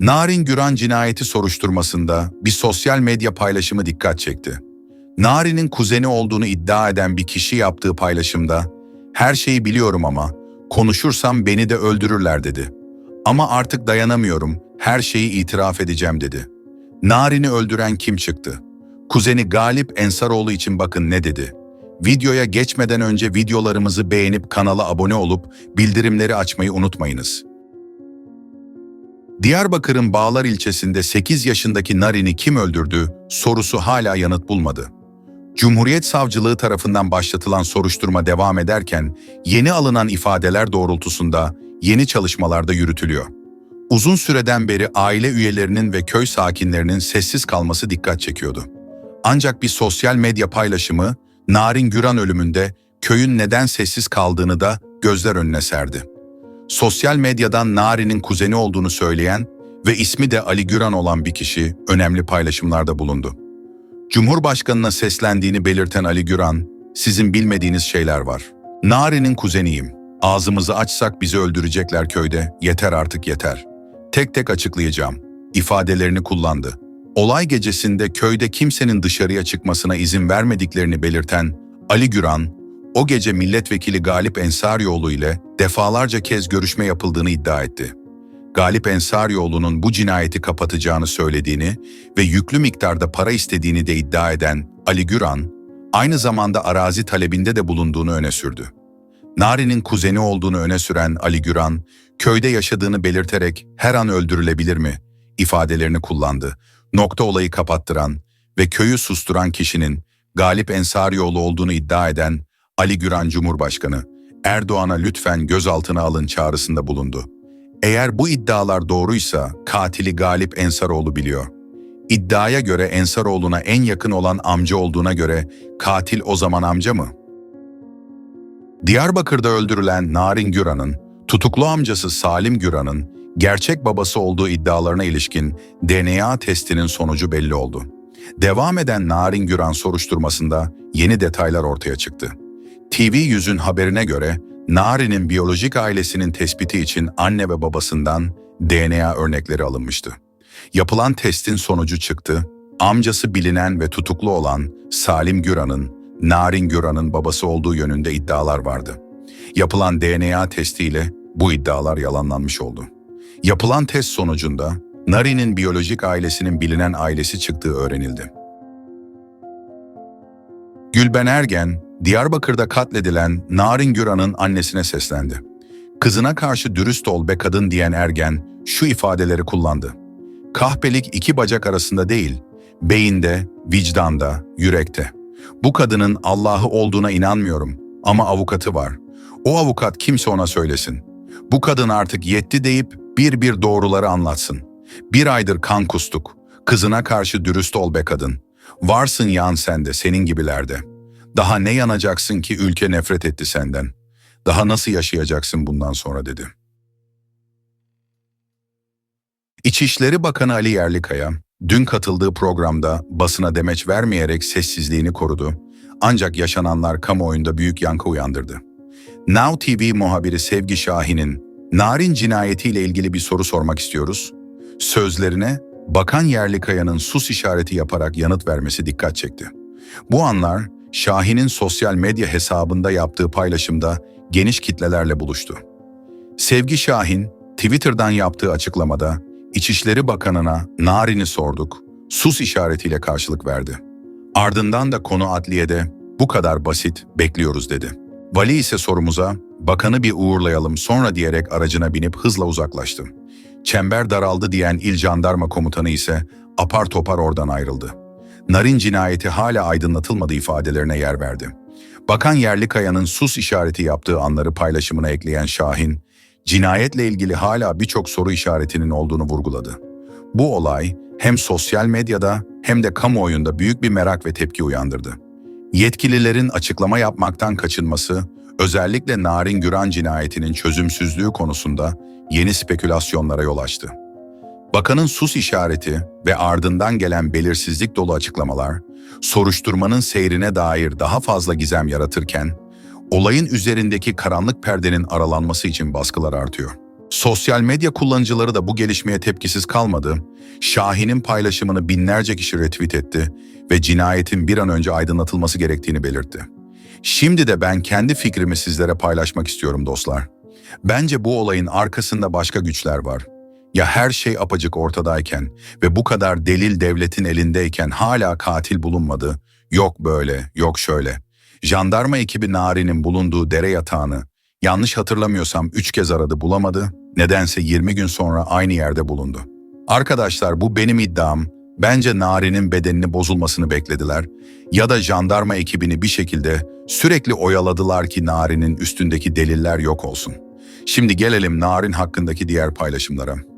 Narin Güran cinayeti soruşturmasında bir sosyal medya paylaşımı dikkat çekti. Narin'in kuzeni olduğunu iddia eden bir kişi yaptığı paylaşımda "Her şeyi biliyorum ama konuşursam beni de öldürürler." dedi. Ama artık dayanamıyorum, her şeyi itiraf edeceğim dedi. Narin'i öldüren kim çıktı? Kuzeni Galip Ensaroğlu için bakın ne dedi. Videoya geçmeden önce videolarımızı beğenip kanala abone olup bildirimleri açmayı unutmayınız. Diyarbakır'ın Bağlar ilçesinde 8 yaşındaki Narin'i kim öldürdü sorusu hala yanıt bulmadı. Cumhuriyet Savcılığı tarafından başlatılan soruşturma devam ederken yeni alınan ifadeler doğrultusunda yeni çalışmalarda yürütülüyor. Uzun süreden beri aile üyelerinin ve köy sakinlerinin sessiz kalması dikkat çekiyordu. Ancak bir sosyal medya paylaşımı Narin Güran ölümünde köyün neden sessiz kaldığını da gözler önüne serdi. Sosyal medyadan Nari'nin kuzeni olduğunu söyleyen ve ismi de Ali Güran olan bir kişi önemli paylaşımlarda bulundu. Cumhurbaşkanına seslendiğini belirten Ali Güran, sizin bilmediğiniz şeyler var. Nari'nin kuzeniyim. Ağzımızı açsak bizi öldürecekler köyde. Yeter artık yeter. Tek tek açıklayacağım. İfadelerini kullandı. Olay gecesinde köyde kimsenin dışarıya çıkmasına izin vermediklerini belirten Ali Güran, o gece milletvekili Galip Ensarioğlu ile defalarca kez görüşme yapıldığını iddia etti. Galip Ensarioğlu'nun bu cinayeti kapatacağını söylediğini ve yüklü miktarda para istediğini de iddia eden Ali Güran, aynı zamanda arazi talebinde de bulunduğunu öne sürdü. Nari'nin kuzeni olduğunu öne süren Ali Güran, köyde yaşadığını belirterek her an öldürülebilir mi ifadelerini kullandı. Nokta olayı kapattıran ve köyü susturan kişinin Galip Ensarioğlu olduğunu iddia eden Ali Güran Cumhurbaşkanı, Erdoğan'a lütfen gözaltına alın çağrısında bulundu. Eğer bu iddialar doğruysa katili Galip Ensaroğlu biliyor. İddiaya göre Ensaroğlu'na en yakın olan amca olduğuna göre katil o zaman amca mı? Diyarbakır'da öldürülen Narin Güran'ın, tutuklu amcası Salim Güran'ın gerçek babası olduğu iddialarına ilişkin DNA testinin sonucu belli oldu. Devam eden Narin Güran soruşturmasında yeni detaylar ortaya çıktı. TV Yüz'ün haberine göre Nari'nin biyolojik ailesinin tespiti için anne ve babasından DNA örnekleri alınmıştı. Yapılan testin sonucu çıktı. Amcası bilinen ve tutuklu olan Salim Güran'ın Narin Güran'ın babası olduğu yönünde iddialar vardı. Yapılan DNA testiyle bu iddialar yalanlanmış oldu. Yapılan test sonucunda Nari'nin biyolojik ailesinin bilinen ailesi çıktığı öğrenildi. Gülben Ergen, Diyarbakır'da katledilen Narin Güran'ın annesine seslendi. Kızına karşı dürüst ol be kadın diyen Ergen şu ifadeleri kullandı. Kahpelik iki bacak arasında değil, beyinde, vicdanda, yürekte. Bu kadının Allah'ı olduğuna inanmıyorum ama avukatı var. O avukat kimse ona söylesin. Bu kadın artık yetti deyip bir bir doğruları anlatsın. Bir aydır kan kustuk. Kızına karşı dürüst ol be kadın. Varsın yan sende, senin gibilerde. Daha ne yanacaksın ki ülke nefret etti senden. Daha nasıl yaşayacaksın bundan sonra dedi. İçişleri Bakanı Ali Yerlikaya, dün katıldığı programda basına demeç vermeyerek sessizliğini korudu. Ancak yaşananlar kamuoyunda büyük yankı uyandırdı. Now TV muhabiri Sevgi Şahin'in Narin cinayetiyle ilgili bir soru sormak istiyoruz. Sözlerine Bakan Yerlikaya'nın sus işareti yaparak yanıt vermesi dikkat çekti. Bu anlar Şahin'in sosyal medya hesabında yaptığı paylaşımda geniş kitlelerle buluştu. Sevgi Şahin, Twitter'dan yaptığı açıklamada İçişleri Bakanı'na Narin'i sorduk, sus işaretiyle karşılık verdi. Ardından da konu adliyede bu kadar basit, bekliyoruz dedi. Vali ise sorumuza, bakanı bir uğurlayalım sonra diyerek aracına binip hızla uzaklaştı. Çember daraldı diyen il jandarma komutanı ise apar topar oradan ayrıldı. Narin cinayeti hala aydınlatılmadı ifadelerine yer verdi. Bakan Yerlikaya'nın sus işareti yaptığı anları paylaşımına ekleyen Şahin, cinayetle ilgili hala birçok soru işaretinin olduğunu vurguladı. Bu olay hem sosyal medyada hem de kamuoyunda büyük bir merak ve tepki uyandırdı. Yetkililerin açıklama yapmaktan kaçınması, özellikle Narin Güran cinayetinin çözümsüzlüğü konusunda yeni spekülasyonlara yol açtı. Bakanın sus işareti ve ardından gelen belirsizlik dolu açıklamalar, soruşturmanın seyrine dair daha fazla gizem yaratırken, olayın üzerindeki karanlık perdenin aralanması için baskılar artıyor. Sosyal medya kullanıcıları da bu gelişmeye tepkisiz kalmadı. Şahin'in paylaşımını binlerce kişi retweet etti ve cinayetin bir an önce aydınlatılması gerektiğini belirtti. Şimdi de ben kendi fikrimi sizlere paylaşmak istiyorum dostlar. Bence bu olayın arkasında başka güçler var. Ya her şey apacık ortadayken ve bu kadar delil devletin elindeyken hala katil bulunmadı, yok böyle, yok şöyle. Jandarma ekibi Nari'nin bulunduğu dere yatağını, yanlış hatırlamıyorsam 3 kez aradı bulamadı, nedense 20 gün sonra aynı yerde bulundu. Arkadaşlar bu benim iddiam, bence Nari'nin bedenini bozulmasını beklediler ya da jandarma ekibini bir şekilde sürekli oyaladılar ki Nari'nin üstündeki deliller yok olsun. Şimdi gelelim Narin hakkındaki diğer paylaşımlara.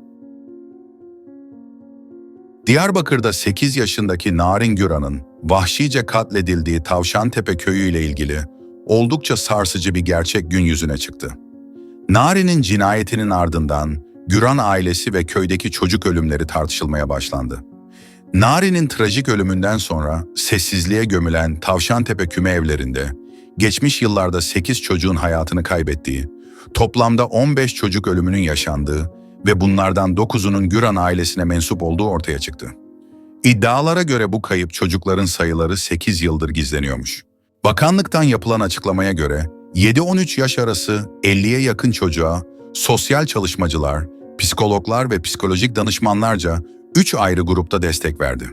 Diyarbakır'da 8 yaşındaki Narin Güran'ın vahşice katledildiği Tavşantepe köyü ile ilgili oldukça sarsıcı bir gerçek gün yüzüne çıktı. Narin'in cinayetinin ardından Güran ailesi ve köydeki çocuk ölümleri tartışılmaya başlandı. Nari'nin trajik ölümünden sonra sessizliğe gömülen Tavşantepe küme evlerinde geçmiş yıllarda 8 çocuğun hayatını kaybettiği, toplamda 15 çocuk ölümünün yaşandığı ve bunlardan 9'unun Güran ailesine mensup olduğu ortaya çıktı. İddialara göre bu kayıp çocukların sayıları 8 yıldır gizleniyormuş. Bakanlıktan yapılan açıklamaya göre 7-13 yaş arası 50'ye yakın çocuğa sosyal çalışmacılar, psikologlar ve psikolojik danışmanlarca 3 ayrı grupta destek verdi.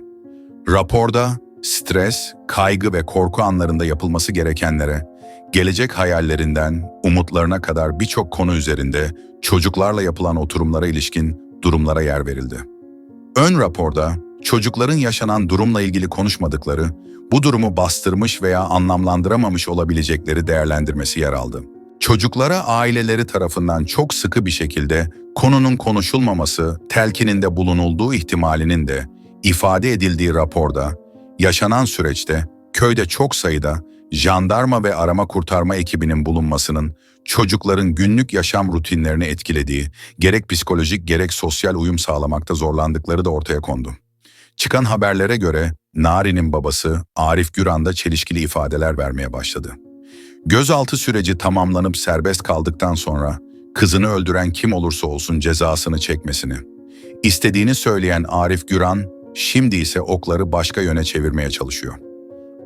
Raporda stres, kaygı ve korku anlarında yapılması gerekenlere, gelecek hayallerinden umutlarına kadar birçok konu üzerinde çocuklarla yapılan oturumlara ilişkin durumlara yer verildi. Ön raporda çocukların yaşanan durumla ilgili konuşmadıkları, bu durumu bastırmış veya anlamlandıramamış olabilecekleri değerlendirmesi yer aldı. Çocuklara aileleri tarafından çok sıkı bir şekilde konunun konuşulmaması telkininde bulunulduğu ihtimalinin de ifade edildiği raporda, yaşanan süreçte köyde çok sayıda jandarma ve arama kurtarma ekibinin bulunmasının çocukların günlük yaşam rutinlerini etkilediği, gerek psikolojik gerek sosyal uyum sağlamakta zorlandıkları da ortaya kondu. Çıkan haberlere göre Nari'nin babası Arif Güran da çelişkili ifadeler vermeye başladı. Gözaltı süreci tamamlanıp serbest kaldıktan sonra kızını öldüren kim olursa olsun cezasını çekmesini, istediğini söyleyen Arif Güran şimdi ise okları başka yöne çevirmeye çalışıyor.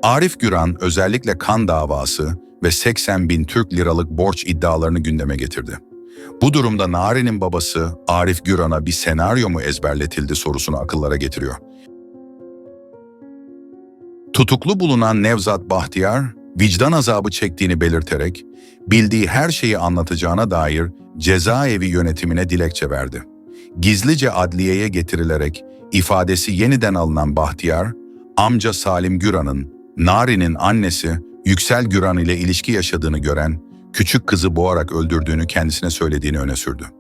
Arif Güran özellikle kan davası ve 80 bin Türk liralık borç iddialarını gündeme getirdi. Bu durumda Nari'nin babası Arif Güran'a bir senaryo mu ezberletildi sorusunu akıllara getiriyor. Tutuklu bulunan Nevzat Bahtiyar, vicdan azabı çektiğini belirterek, bildiği her şeyi anlatacağına dair cezaevi yönetimine dilekçe verdi. Gizlice adliyeye getirilerek ifadesi yeniden alınan Bahtiyar, amca Salim Güran'ın, Nari'nin annesi Yüksel Güran ile ilişki yaşadığını gören, küçük kızı boğarak öldürdüğünü kendisine söylediğini öne sürdü.